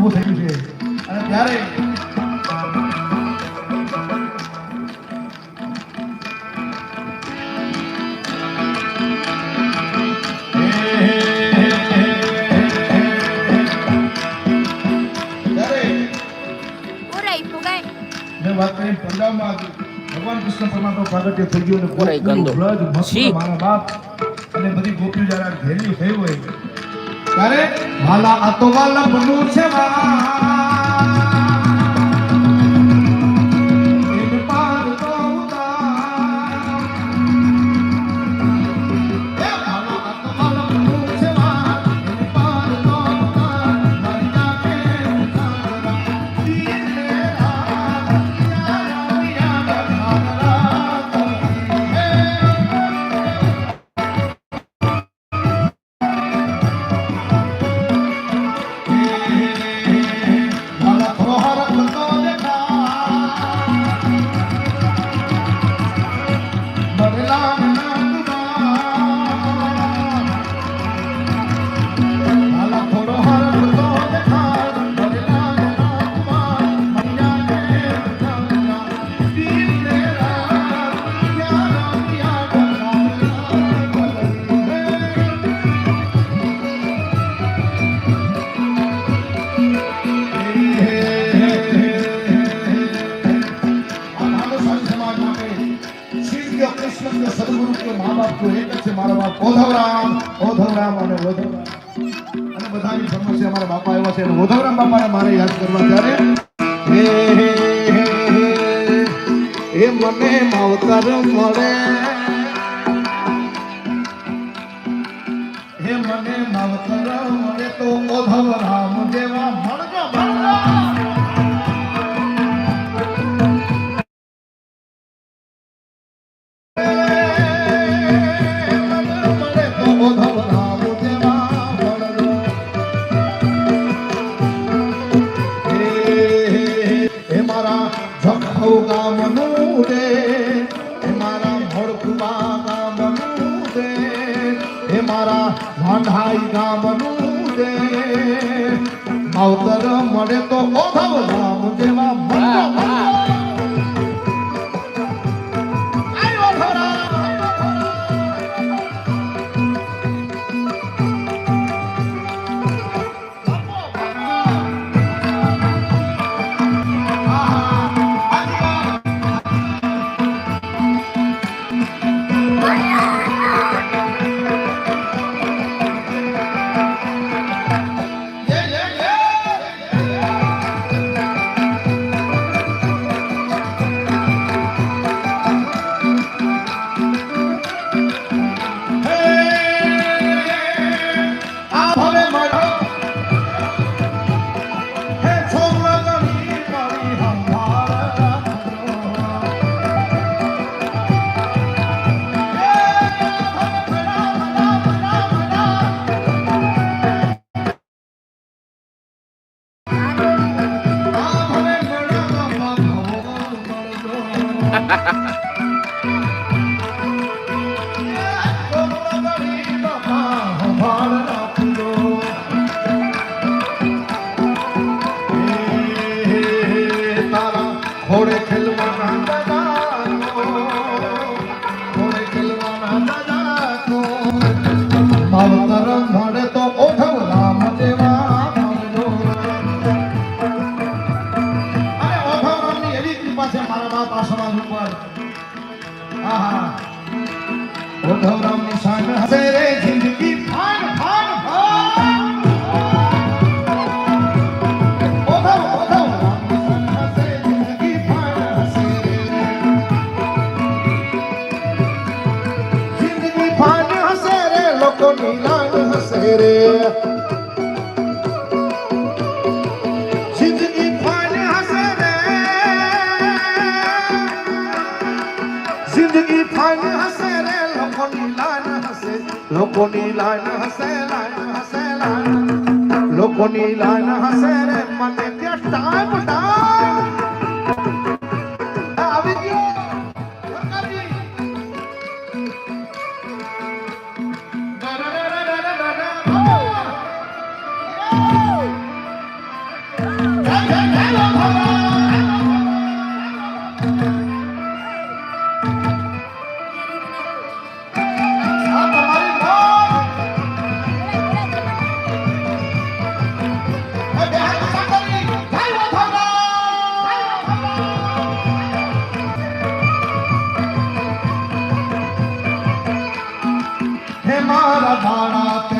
ઊભું થયું છે અને ત્યારે વાત પંજાબમાં ભગવાન કૃષ્ણ પરમાત્મા પ્રાગટ્ય થઈ ગયું અને ગંદો. વ્રજ, મથુરા, છી. મારા બાપ અને બધી ગોપીઓ જયારે આ ઘેરી થઈ હોય ત્યારે વાલા આ તો વાલા બનવું છે વા. કે મા બાપ જો એક જ છે મારા બાપ. ઓધવરામ. ઓધવરામ અને ઓધવરામ અને બધાની સમસ્યા મારા બાપા એવા છે. ઓધવરામ બાપાને મારે યાદ કરવા ત્યારે હે એ મને માવતર મળે. હે, મને માવતર મળે તો ઓધવરામ જેવા મળજો મળજો જખૌ ગામનું રે હે મારા ભડકુવા ગામનું રે હે મારા ભાંડાઈ ગામનું રે માવતર મળે તો ઓધવ રામ જેવા મળો ভোরে খেলবা না দাদা ভোরে খেলবা না দাদা অবতরণ ধরে তো ওঠো রাম দেবা ওঠো রাম নিশান হাসে લોકોની લાન હશે, લોકોની લાન હશે લાન હશે લાન લોકોની લાન હશે રે, મને ત્યાં ટાઈમ ટાઈમ મારા દાડા તે તારના